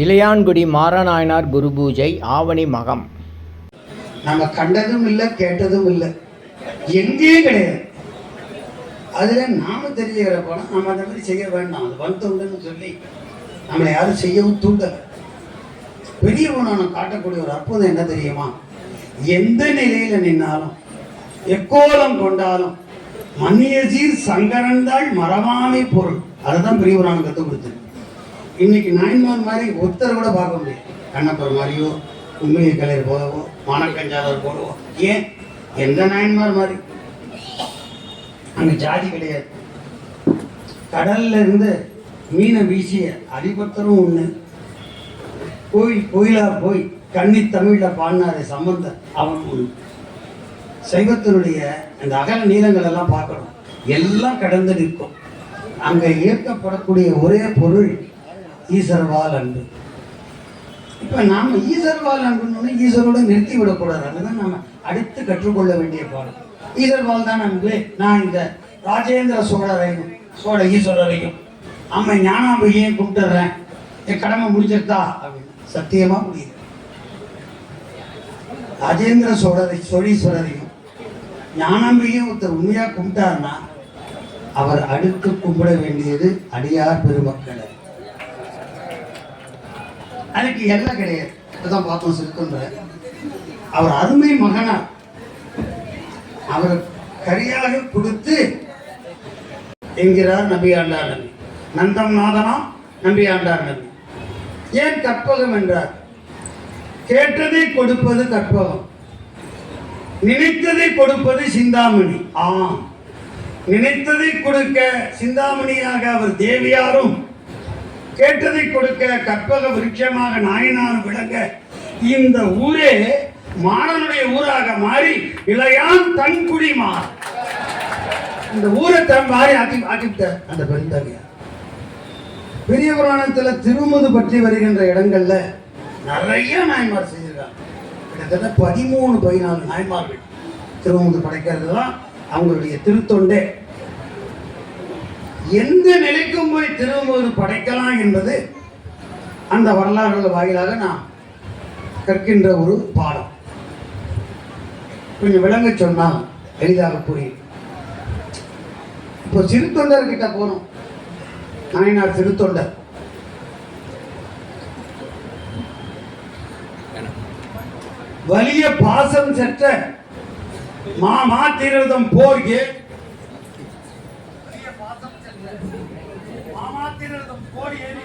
இளையான்குடி மாறநாயனார் குரு பூஜை ஆவணி மகம். நம்ம கண்டதும் இல்லை கேட்டதும் இல்லை. எங்கேயும் கிடையாது. அதுல நாம தெரிஞ்சுக்கிற போனால் நம்ம அந்த மாதிரி செய்ய வேண்டாம். அது வந்துண்டுன்னு சொல்லி நம்மளை யாரும் செய்யவும் தூண்டலை. பெரியவனான காட்டக்கூடிய ஒரு அற்புதம் என்ன தெரியுமா? எந்த நிலையில நின்னாலும் எக்கோலம் கொண்டாலும் மன்னியசீர் சங்கரன்தாள் மரமாமை பொருள். அதுதான் பெரியவரான கற்றுக் கொடுத்தது. இன்னைக்கு நாயன்மார் மாதிரி ஒருத்தர் கூட பார்க்க முடியாது. கண்ணப்பர் மாதிரியோ உண்மையை கலையர் போலவோ மானக்கஞ்சாளர் போலவோ. ஏன்? எந்த நாயன்மார் மாதிரி? அங்க ஜாதி கிடையாது. கடல்ல இருந்து மீனை வீசிய அடிபத்தரும் ஒண்ணு. கோயில் கோயிலா போய் கண்ணி தமிழ்ல பாடினாரு சம்பந்தர் அவன் ஒண்ணு. சைவத்தினுடைய அந்த அகல நீளங்கள் எல்லாம் பார்க்கணும். எல்லாம் கடந்து நிற்கும். அங்க ஏற்கப்படக்கூடிய ஒரே பொருள் ஈஸ்வரவால் அன்பு இப்போ நாம் ஈஸ்வரவால் அன்புன்னு ஈஸ்வரோட நிறுத்தி விடக்கூடாது. அதுதான் நம்ம அடுத்து கற்றுக்கொள்ள வேண்டிய பாடம். ஈஸ்வரவால் தான் அன்பு நான் இந்த ராஜேந்திர சோழரையும் சோழ ஈஸ்வரரையும் அம்மா ஞானாம்பிகையும் கும்பிட்டுறேன். என் கடமை முடிஞ்சிருக்கா அப்படின்னு. சத்தியமாக முடியுது. ராஜேந்திர சோழரை சோழீஸ்வரரையும் ஞானாம்பிகையும் ஒருத்தர் உண்மையாக கும்பிட்டாருன்னா அவர் அடுத்து கும்பிட வேண்டியது அடியார் பெருமக்களை. அதுக்கு எல்லாம் கிடையாது. இப்பதான் பார்த்தோம் சிறுத்தொன்ற அவர் அருமை மகனா அவர் கரியாக கொடுத்து என்கிறார் நபி ஆண்டார் நபி. நந்தம் நாதனாம் நம்பி ஆண்டார் நபி. ஏன் கற்பகம் என்றார்? கேட்டதை கொடுப்பது கற்பகம். நினைத்ததை கொடுப்பது சிந்தாமணி. ஆம். நினைத்ததை கொடுக்க சிந்தாமணியாக அவர் தேவியாரும் கேட்டதை கொடுக்க கற்பக விருட்சமாக நாயனார் விளங்க இந்த ஊரே மாணவனுடைய ஊராக மாறி இளையான் தன்குடி மாற. இந்த ஊரை தன் மாறி ஆக்கி ஆக்கிவிட்ட அந்த பெருந்தகையார் பெரிய புராணத்தில் திருமுது பற்றி வருகின்ற இடங்கள்ல நிறைய நாயன்மார் செஞ்சிருக்காங்க கிட்டத்தட்ட பதிமூணு பதினாலு நாய்மார்கள் திருமுது படைக்கிறது தான் அவங்களுடைய திருத்தொண்டே. எந்த நிலைக்கும் போய் திருமுது படைக்கலாம் என்பது அந்த வரலாறுகள் வாயிலாக நான் கற்கின்ற ஒரு பாடம். கொஞ்சம் விளங்க சொன்னால் எளிதாக புரியும். இப்போ சிறுத்தொண்டர்கிட்ட போனோம் நாயனார் சிறுத்தொண்டர். வலிய பாசம் செற்ற மா மாத்திரதம் போர்கே மாமாத்திரதம் போர் ஏறி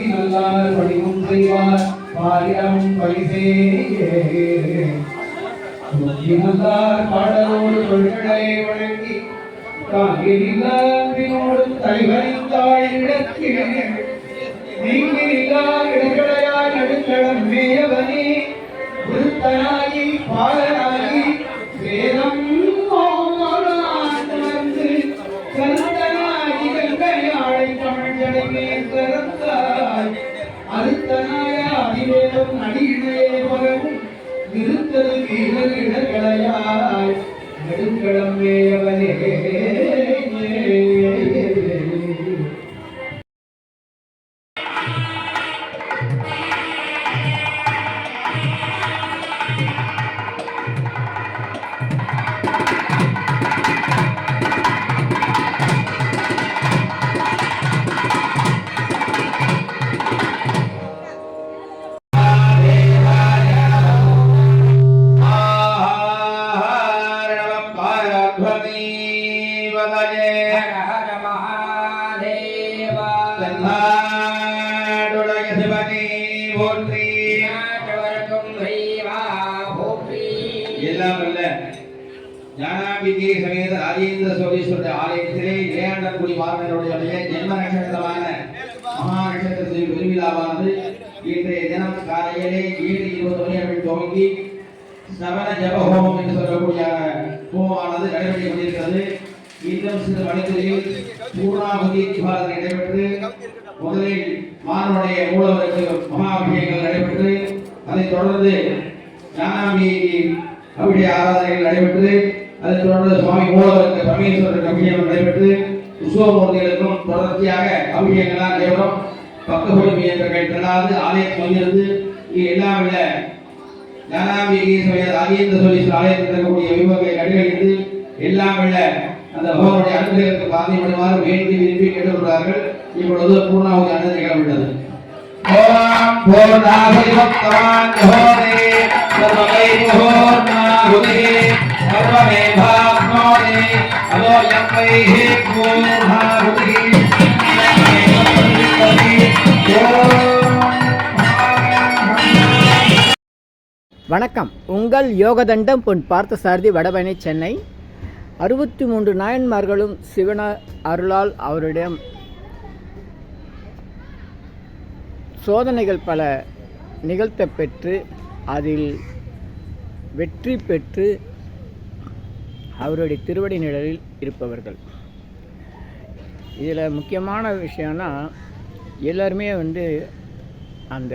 பாங்கி நல்லார் பணிவும் செய்வார் பாரிடம் பழிசேயே நல்லார் பாடலோடு தொழிலை வழங்கி தாங்கி நில்லாவினோடு தலைவரின் தாழிடத்தில் நீங்கி நில்லா மேயவனே புத்தனாகி பாலனாகி வேதம் அடிவேலும் அடியிலே மகன் நிறுத்தது வீரர்களை களையாய் நெடுங்களம் மேயவனே எல்லாம் அல்ல ஞானாம்பிகை சமேத ராஜேந்திர சோழீஸ்வரர் ஆலயத்திலே இளையாண்டக்குடி வாரனுடைய ஜென்ம நட்சத்திரமான மகா நட்சத்திரத்தின் பெருவிழாவானது இன்றைய தினம் காலையிலே ஏழு இருபது மணி அளவில் துவங்கி சவண ஜப ஹோமம் என்று சொல்லக்கூடிய ஹோமமானது நடைபெற்று கொண்டிருக்கிறது. இன்னும் சில மணித்துறையில் பூர்ணாபதி விவாதம் நடைபெற்று முதலில் மாணவனுடைய மூலவருக்கு மகாபிஷேகங்கள் நடைபெற்று அதைத் தொடர்ந்து ஞானாம்பிகை அவருடைய ஆராதனைகள் நடைபெற்று அதைத் தொடர்ந்து சுவாமி மூலவருக்கு பரமேஸ்வரருக்கு அபிஷேகம் நடைபெற்று உற்சவமூர்த்திகளுக்கும் தொடர்ச்சியாக அபிஷேகங்களாக நடைபெறும். பக்கபடி இயந்திரங்கள் திரளாது ஆலயத்தில் வந்திருந்து இங்கே எல்லாம் விட ஞானாம்பிகை சமய ராஜேந்திர சோழீஸ்வரர் ஆலயத்தில் இருக்கக்கூடிய விபங்களை கண்டுகளித்து எல்லாம் விட அந்த பகவானுடைய அனுகிரகத்துக்கு பாதிப்படுமாறு வேண்டி விரும்பி கேட்டுக்கொள்கிறார்கள் இப்பொழுது பூர்ணாவதி அண்ணன் நிகழ்விட்டது ஓம் பூர்ணாவதி பக்தவான் ஹோரே சர்வமே பூர்ணாவதி சர்வமே பாப்னோதி அதோயம் வைஹி பூர்ணாவதி வணக்கம். உங்கள் யோகதண்டம் பொன் பார்த்தசாரதி வடபழனி சென்னை. அறுபத்தி மூன்று நாயன்மார்களும் சிவன அருளால் அவரிடம் சோதனைகள் பல நிகழ்த்த பெற்று அதில் வெற்றி பெற்று அவருடைய திருவடி நிழலில் இருப்பவர்கள். இதில் முக்கியமான விஷயம்னா எல்லாருமே வந்து அந்த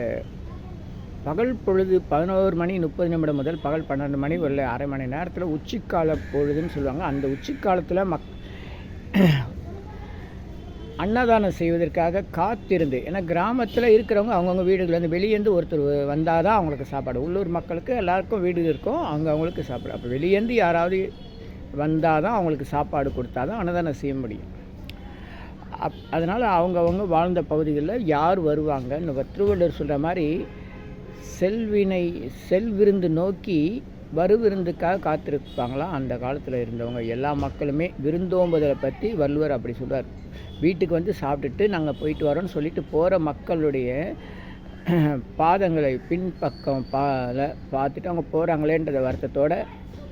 பகல் பொழுது பதினோரு மணி முப்பது நிமிடம் முதல் பகல் பன்னெண்டு மணி ஒரு அரை மணி நேரத்தில் உச்சிக்கால பொழுதுன்னு சொல்லுவாங்க. அந்த உச்சிக்காலத்தில் மக் அன்னதானம் செய்வதற்காக காத்திருந்து ஏன்னா கிராமத்தில் இருக்கிறவங்க அவங்கவுங்க வீடுகள்லேருந்து வெளியேந்து ஒருத்தர் வந்தால் தான் அவங்களுக்கு சாப்பாடு. உள்ளூர் மக்களுக்கு எல்லாருக்கும் வீடு இருக்கும் அவங்க அவங்களுக்கு சாப்பாடு. அப்போ வெளியேந்து யாராவது வந்தால் தான் அவங்களுக்கு சாப்பாடு கொடுத்தா தான் அன்னதானம் செய்ய முடியும். அப் அதனால் அவங்கவுங்க வாழ்ந்த பகுதிகளில் யார் வருவாங்கன்னு திருவள்ளுவர் சொல்கிற மாதிரி செல்வினை செல்விருந்து நோக்கி வருவிருந்துக்காக காத்திருப்பாங்களாம் அந்த காலத்தில் இருந்தவங்க எல்லா மக்களுமே விருந்தோம்புதலை பற்றி வள்ளுவர் அப்படி சொல்றார். வீட்டுக்கு வந்து சாப்பிட்டுட்டு நாங்கள் போயிட்டு வரோம்னு சொல்லிட்டு போகிற மக்களுடைய பாதங்களை பின்பக்கம் பால பார்த்துட்டு அவங்க போகிறாங்களேன்றத வருத்தத்தோடு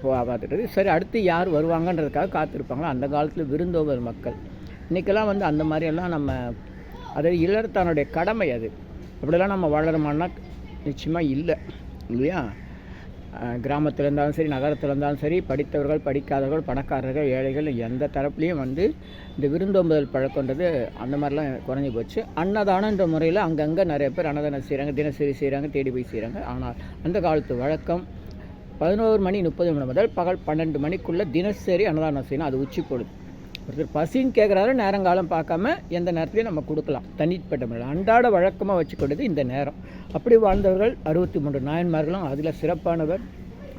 போ பார்த்துட்டு சரி அடுத்து யார் வருவாங்கன்றதுக்காக காத்திருப்பாங்களா? அந்த காலத்தில் விருந்தோம்பல் மக்கள். இன்றைக்கெல்லாம் வந்து அந்த மாதிரியெல்லாம் நம்ம அதாவது இளர்த்தானுடைய கடமை அது. அப்படிலாம் நம்ம வளருமான்னா நிச்சயமாக இல்லை இல்லையா? கிராமத்தில் இருந்தாலும் சரி நகரத்தில் இருந்தாலும் சரி படித்தவர்கள் படிக்காதவர்கள் பணக்காரர்கள் ஏழைகள் எந்த தரப்புலையும் வந்து இந்த விருந்தோம்புதல் பழக்கன்றது அந்த மாதிரிலாம் குறைஞ்சி போச்சு. அன்னதானன்ற முறையில் அங்கங்கே நிறைய பேர் அன்னதானம் செய்கிறாங்க தினசரி செய்கிறாங்க தேடி போய் செய்கிறாங்க ஆனால் அந்த காலத்து வழக்கம் பதினோரு மணி முப்பது மணி முதல் பகல் பன்னெண்டு மணிக்குள்ளே தினசரி அன்னதானம் செய்யணும். அது உச்சி பொழுது ஒருத்தர் பசின்னு கேட்குறாரு நேரங்காலம் பார்க்காம எந்த நேரத்துலையும் நம்ம கொடுக்கலாம். தனிப்பட்ட முறையில். அன்றாட வழக்கமாக வச்சுக்கொண்டது இந்த நேரம். அப்படி வாழ்ந்தவர்கள் அறுபத்தி மூன்று நாயன்மார்களும் அதில் சிறப்பானவர்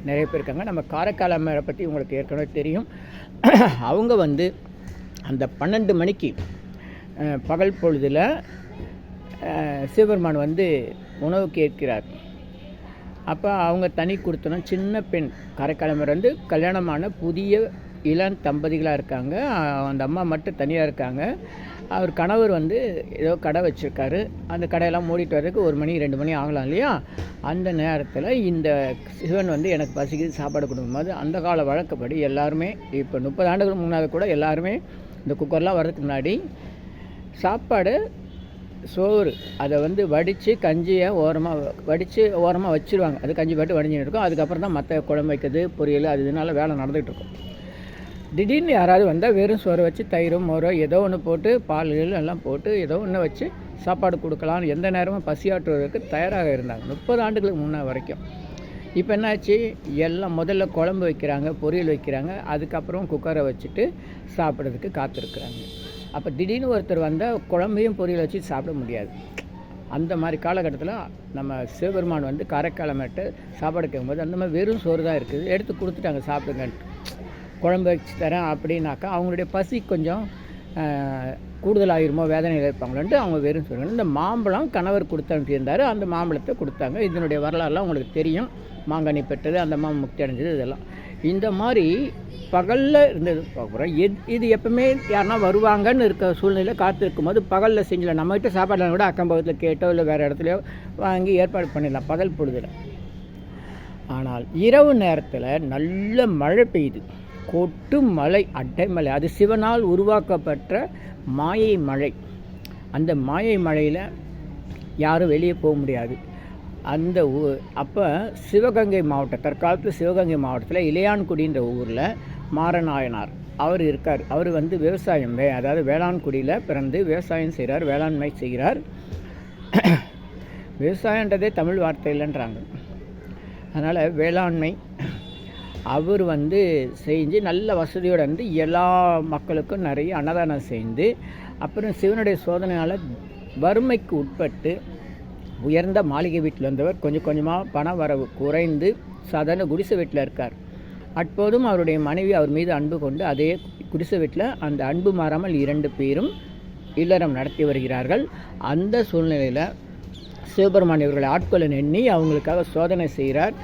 நிறைய பேர் இருக்காங்க. நம்ம காரைக்கால் அம்மையாரை பற்றி உங்களுக்கு ஏற்கனவே தெரியும். அவங்க வந்து அந்த பன்னெண்டு மணிக்கு பகல் பொழுதில் சிவபெருமான் வந்து உணவு கேட்கிறார். அப்போ அவங்க தனி கொடுத்தனும் சின்ன பெண் கரைக்கிழமை வந்து கல்யாணமான புதிய இளம் தம்பதிகளாக இருக்காங்க. அந்த அம்மா மட்டும் தனியாக இருக்காங்க. அவர் கணவர் வந்து ஏதோ கடை வச்சுருக்காரு. அந்த கடையெல்லாம் மூடிட்டு வர்றதுக்கு ஒரு மணி ரெண்டு மணி ஆகலாம் இல்லையா? அந்த நேரத்தில் இந்த சிவன் வந்து எனக்கு பசிக்குது சாப்பாடு கொடுக்கும்போது அந்த கால வழக்கப்படி எல்லாருமே இப்போ முப்பது ஆண்டுகள் முன்னாடி கூட எல்லாருமே இந்த குக்கர்லாம் வர்றதுக்கு முன்னாடி சாப்பாடு சோறு அதை வந்து வடித்து கஞ்சியை ஓரமாக வடித்து ஓரமாக வச்சுருவாங்க. அது கஞ்சி பாட்டு வடிஞ்சுன்னு இருக்கும். அதுக்கப்புறம் தான் மற்ற குழம்பு வைக்கிறது பொரியல் அது இதனால வேலை நடந்துகிட்டு இருக்கும். திடீர்னு யாராவது வந்தால் வெறும் சோறு வச்சு தயிரும் மோரோ ஏதோ ஒன்று போட்டு பால் எல்லாம் போட்டு ஏதோ ஒன்று வச்சு சாப்பாடு கொடுக்கலாம். எந்த நேரமும் பசியாற்றுவதற்கு தயாராக இருந்தாங்க. முப்பது ஆண்டுகளுக்கு முன்னே வரைக்கும். இப்போ என்னாச்சு? எல்லாம் முதல்ல குழம்பு வைக்கிறாங்க பொரியல் வைக்கிறாங்க. அதுக்கப்புறம் குக்கரை வச்சுட்டு சாப்பிட்றதுக்கு காத்திருக்கிறாங்க. அப்போ திடீர்னு ஒருத்தர் வந்தால் குழம்பையும் பொரியல் வச்சு சாப்பிட முடியாது. அந்த மாதிரி காலகட்டத்தில் நம்ம சிவபெருமான் வந்து காரைக்காலமேட்டு சாப்பாடு கேட்கும்போது அந்த மாதிரி வெறும் சோறு தான் இருக்குது. எடுத்து கொடுத்துட்டாங்க சாப்பிடுங்கன்ட்டு. குழம்பு வச்சு தரேன் அப்படின்னாக்கா அவங்களுடைய பசி கொஞ்சம் கூடுதலாகிருமோ வேதனையில் இருப்பாங்களோன்ட்டு அவங்க வெறும் சொல்லுவாங்க இந்த மாம்பழம் கணவர் கொடுத்து அனுப்பியிருந்தார். அந்த மாம்பழத்தை கொடுத்தாங்க. இதனுடைய வரலாறுலாம் உங்களுக்கு தெரியும். மாங்கனி பெற்றது அந்த மாம் முக்தி அடைஞ்சது இதெல்லாம். இந்த மாதிரி பகலில் இருந்தது. பார்க்குறோம் எது இது எப்பவுமே யாருன்னா வருவாங்கன்னு இருக்க சூழ்நிலையில் காத்திருக்கும் போது பகலில் செஞ்சல. நம்மகிட்ட சாப்பாடு கூட அக்கம்பகத்தில் கேட்டோ இல்லை வேறு இடத்துலையோ வாங்கி ஏற்பாடு பண்ணிடலாம். பகல் பொழுதில். ஆனால் இரவு நேரத்தில் நல்ல மழை பெய்யுது. கொட்டு மலை அட்டைமலை அது சிவனால் உருவாக்கப்பட்ட மாயை மழை. அந்த மாயை மழையில் யாரும் வெளியே போக முடியாது. அந்த ஊ அப்போ சிவகங்கை மாவட்டம் தற்காலத்தில் சிவகங்கை மாவட்டத்தில் இளையான்குடின்ற ஊரில் மாரநாயனார் அவர் இருக்கார். அவர் வந்து விவசாயம் வே அதாவது வேளாண்குடியில் பிறந்து விவசாயம் செய்கிறார் வேளாண்மை செய்கிறார். விவசாயன்றதே தமிழ் வார்த்தை இல்லைன்றாங்க. அதனால் வேளாண்மை அவர் வந்து செஞ்சு நல்ல வசதியோடு வந்து எல்லா மக்களுக்கும் நிறைய அன்னதானம் செய்து அப்புறம் சிவனுடைய சோதனையால் வறுமைக்கு உட்பட்டு உயர்ந்த மாளிகை வீட்டில் இருந்தவர் கொஞ்சம் கொஞ்சமாக பண வரவு குறைந்து சாதாரண குடிசை வீட்டில் இருக்கார். அப்போதும் அவருடைய மனைவி அவர் மீது அன்பு கொண்டு அதே குடிசை வீட்டில் அந்த அன்பு மாறாமல் இரண்டு பேரும் இல்லறம் நடத்தி வருகிறார்கள். அந்த சூழ்நிலையில் சிவபெருமான் இவர்களை ஆட்கொள்ள எண்ணி அவங்களுக்காக சோதனை செய்கிறார்.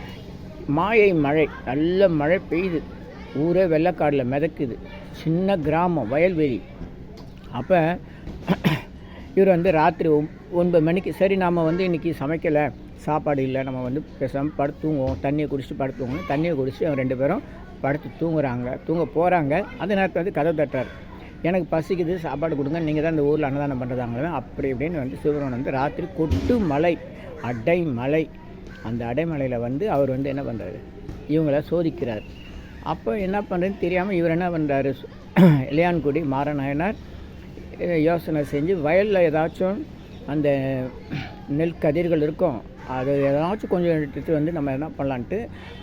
மாயை மழை நல்ல மழை பெய்யுது. ஊரே வெள்ளக்காடில் மிதக்குது. சின்ன கிராமம் வயல்வெளி. அப்போ இவர் வந்து ராத்திரி ஒன்பது மணிக்கு சரி நாம் வந்து இன்றைக்கி சமைக்கலை சாப்பாடு இல்லை நம்ம வந்து பேசாமல் படுத்து தூங்குவோம். தண்ணியை குடிச்சிட்டு படுத்து தூங்கணும். தண்ணியை குடிச்சிட்டு அவங்க ரெண்டு பேரும் படுத்து தூங்குறாங்க. தூங்க போகிறாங்க அந்த நேரத்தில் வந்து கதவு தட்டுறாரு. எனக்கு பசிக்குது சாப்பாடு கொடுங்க நீங்கள் தான் இந்த ஊரில் அன்னதானம் பண்ணுறதாங்களே அப்படி இப்படின்னு வந்து சிவரன் வந்து ராத்திரி கொட்டு மலை அடை மலை அந்த அடைமலையில் வந்து அவர் வந்து என்ன பண்ணுறாரு இவங்கள சோதிக்கிறார். அப்போ என்ன பண்ணுறதுன்னு தெரியாமல் இவர் என்ன பண்ணுறாரு இளையான்குடி மாரநாயனார் யோசனை செஞ்சு வயலில் ஏதாச்சும் அந்த நெல் கதிர்கள் இருக்கும் அது ஏதாச்சும் கொஞ்சம் எடுத்துகிட்டு வந்து நம்ம என்ன பண்ணலான்ட்டு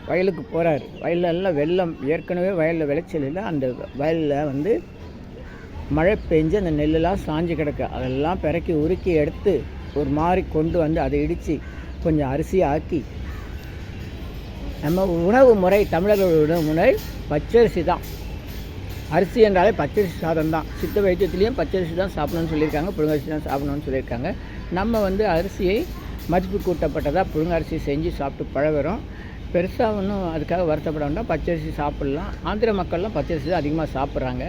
வயலுக்கு போகிறார் வயலில் எல்லாம் வெள்ளம் ஏற்கனவே வயலில் விளைச்சல் இல்லை அந்த வயலில் வந்து மழை பெஞ்சு அந்த நெல்லெல்லாம் சாஞ்சு கிடக்கு. அதெல்லாம் பிறக்கி உருக்கி எடுத்து ஒரு மாதிரி கொண்டு வந்து அதை இடித்து கொஞ்சம் அரிசி ஆக்கி நம்ம உணவு முறை தமிழர்களோட உணவு முறை பச்சரிசி தான். அரிசி என்றாலே பச்சரிசி சாதம் தான். சித்த வைத்தியத்துலேயும் பச்சரிசி தான் சாப்பிடணும்னு சொல்லியிருக்காங்க புழுங்கரிசி தான் சாப்பிடணும்னு சொல்லியிருக்காங்க. நம்ம வந்து அரிசியை மதிப்பு கூட்டப்பட்டதாக புழுங்கரிசி செஞ்சு சாப்பிட்டு பழகுறோம். பெருசாக ஒன்றும் அதுக்காக வருத்தப்பட வேண்டாம். பச்சரிசி சாப்பிட்லாம். ஆந்திர மக்கள்லாம் பச்சரிசி தான் அதிகமாக சாப்பிட்றாங்க.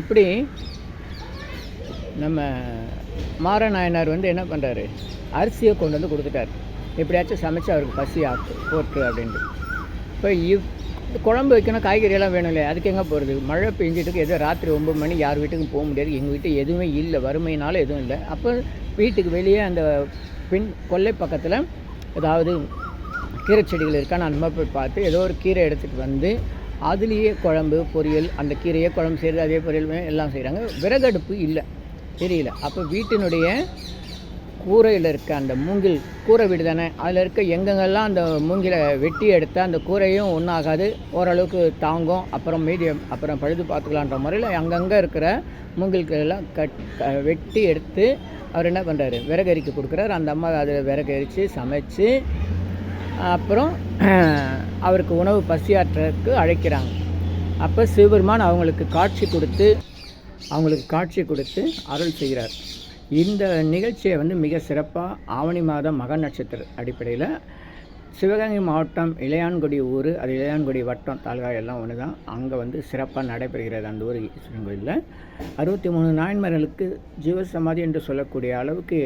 இப்படி நம்ம மாரநாயனார் வந்து என்ன பண்ணுறாரு அரிசியை கொண்டு வந்து கொடுத்துட்டார். எப்படியாச்சும் சமைச்சு அவருக்கு பசி ஆக்கு போட்டு அப்படின்ட்டு. இப்போ இவ் குழம்பு வைக்கணும் காய்கறியெல்லாம் வேணும் இல்லையா? அதுக்கு எங்கே போகிறது மழை பெஞ்சிட்டுக்கு ஏதோ ராத்திரி ஒம்பது மணி யார் வீட்டுக்கும் போக முடியாது. எங்கள் வீட்டு எதுவுமே இல்லை. வறுமையினால எதுவும் இல்லை. அப்போ வீட்டுக்கு வெளியே அந்த பின் கொல்லை பக்கத்தில் ஏதாவது கீரை செடிகள் இருக்கான்னு அந்த மாதிரி போய் பார்த்து ஏதோ ஒரு கீரை எடுத்துகிட்டு வந்து அதுலேயே குழம்பு பொரியல் அந்த கீரையே குழம்பு செய்கிறது அதே பொரியல் எல்லாம் செய்கிறாங்க விறகடுப்பு இல்லை. தெரியல. அப்போ வீட்டினுடைய கூரையில் இருக்க அந்த மூங்கில் கூரை வீடு தானே? அதில் இருக்க எங்கெங்கெல்லாம் அந்த மூங்கிலை வெட்டி எடுத்தால் அந்த கூரையும் ஒன்றாகாது ஓரளவுக்கு தாங்கும் அப்புறம் மீதி அப்புறம் பழுது பார்த்துக்கலான்ற முறையில் அங்கங்கே இருக்கிற மூங்கில்களெல்லாம் கட் வெட்டி எடுத்து அவர் என்ன பண்ணுறாரு விறகரிக்கு கொடுக்குறாரு. அந்த அம்மா அதில் விறகரித்து சமைச்சு அப்புறம் அவருக்கு உணவு பசியாற்றுறதுக்கு அழைக்கிறாங்க. அப்போ சிவபெருமான் அவங்களுக்கு காட்சி கொடுத்து அவங்களுக்கு காட்சி கொடுத்து அருள் செய்கிறார். இந்த நிகழ்ச்சியை வந்து மிக சிறப்பாக ஆவணி மாதம் மக நட்சத்திர அடிப்படையில் சிவகங்கை மாவட்டம் இளையான்குடி ஊர் அது இளையான்குடி வட்டம் தாலுகா எல்லாம் ஒன்று தான் அங்கே வந்து சிறப்பாக நடைபெறுகிறது அந்த ஊர் ஈஸ்வரன் கோயிலில். அறுபத்தி மூணு நாயன்மார்களுக்கு ஜீவசமாதி என்று சொல்லக்கூடிய அளவுக்கு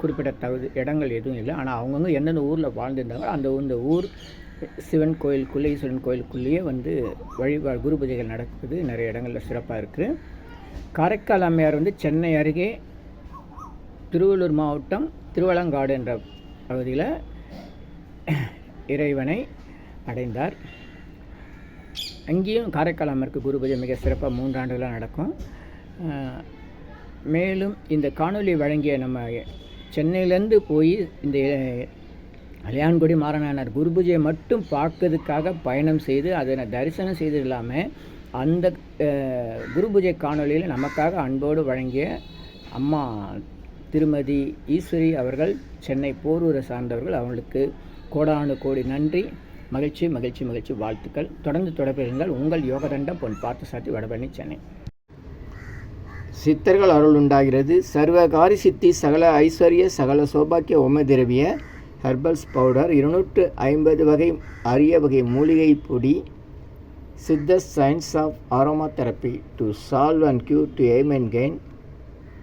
குறிப்பிடத்தகுதி இடங்கள் எதுவும் இல்லை. ஆனால் அவங்கவுங்க எந்தெந்த ஊரில் வாழ்ந்திருந்தாங்களோ அந்த இந்த ஊர் சிவன் கோயிலுக்குள்ளே ஈஸ்வரன் கோயிலுக்குள்ளேயே வந்து வழிபாடு குரு பூஜைகள் நடக்குது. நிறைய இடங்களில் சிறப்பாக இருக்குது காரைக்கால் அம்மையார் வந்து சென்னை அருகே திருவள்ளூர் மாவட்டம் திருவலங்காடு என்ற பகுதியில் இறைவனை அடைந்தார். அங்கேயும் காரைக்கால் அம்மருக்கு குரு பூஜை மிக சிறப்பாக மூன்றாண்டுகளாக நடக்கும். மேலும் இந்த காணொளி வழங்கிய நம்ம சென்னையிலேருந்து போய் இந்த கல்யாண்குடி மாறனானார் குரு பூஜையை மட்டும் பார்க்கறதுக்காக பயணம் செய்து அதை தரிசனம் செய்து இல்லாமல் அந்த அஹ், குரு பூஜை காணொளியில் நமக்காக அன்போடு வழங்கிய அம்மா திருமதி ஈஸ்வரி அவர்கள் சென்னை போரூரை சார்ந்தவர்கள் அவங்களுக்கு கோடானு கோடி நன்றி. மகிழ்ச்சி மகிழ்ச்சி மகிழ்ச்சி வாழ்த்துக்கள். தொடர்ந்து தொடர்பிருங்கள் உங்கள் யோகதண்டம் பொன் பார்த்து சாத்தி வடபழனி சென்னை. சித்தர்கள் அருள் உண்டாகிறது. சர்வகாரி சித்தி சகல ஐஸ்வர்ய சகல சௌபாக்கிய ஓம திரவிய ஹெர்பல்ஸ் பவுடர் இருநூற்று ஐம்பது வகை அரிய வகை மூலிகை பொடி Siddha science of aromatherapy to solve and cure to aim and gain.